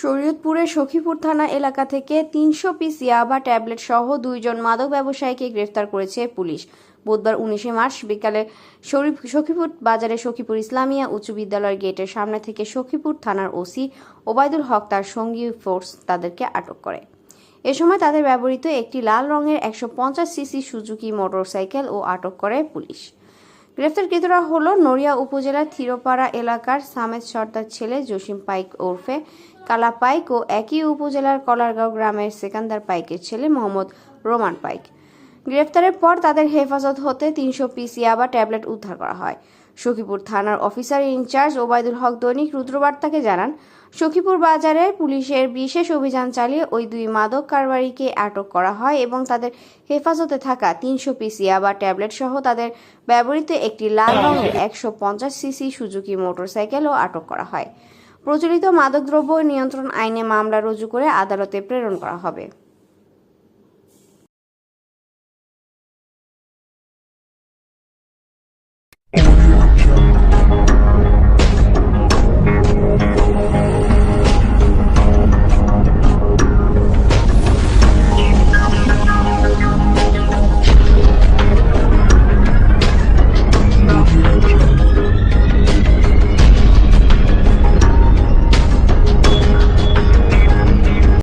শরীয়তপুরের সখীপুর থানা এলাকা থেকে তিনশো পিস ইয়াবা ট্যাবলেট সহ দুইজন মাদক ব্যবসায়ীকে গ্রেফতার করেছে পুলিশ। বুধবার উনিশে মার্চ বিকালে সখীপুর বাজারে সখীপুর ইসলামিয়া উচ্চ বিদ্যালয়ের গেটের সামনে থেকে সখীপুর থানার ওসি ওবায়দুল হক তার সঙ্গী ফোর্স তাদেরকে আটক করে। এ সময় তাদের ব্যবহৃত একটি লাল রঙের একশো পঞ্চাশ সিসি সুজুকি মোটরসাইকেল ও আটক করে পুলিশ। গ্রেফতারকৃতরা হল নড়িয়া উপজেলার থিরোপাড়া এলাকার সামেদ সর্দার ছেলে জসিম পাইক ওরফে কালা পাইক ও একই উপজেলার কলারগাঁও গ্রামের সেকান্দার পাইকের ছেলে মোহাম্মদ রোমান পাইক। গ্রেফতারের পর তাদের হেফাজত হতে তিনশো পিস ইয়াবা ট্যাবলেট উদ্ধার করা হয়। সখীপুর থানার অফিসার ইনচার্জ ওবায়দুল হক দৈনিক রুদ্রবার্তাকে জানান সখীপুর বাজারে পুলিশের বিশেষ অভিযান চালিয়ে ওই দুই মাদক কারবারিকে আটক করা হয় এবং তাদের হেফাজতে থাকা তিনশো পিস ইয়াবা ট্যাবলেট সহ তাদের ব্যবহৃত একটি লাল রঙের একশো পঞ্চাশ সিসি সুজুকি মোটরসাইকেলও আটক করা হয়। প্রচলিত মাদকদ্রব্য নিয়ন্ত্রণ আইনে মামলা রুজু করে আদালতে প্রেরণ করা হবে।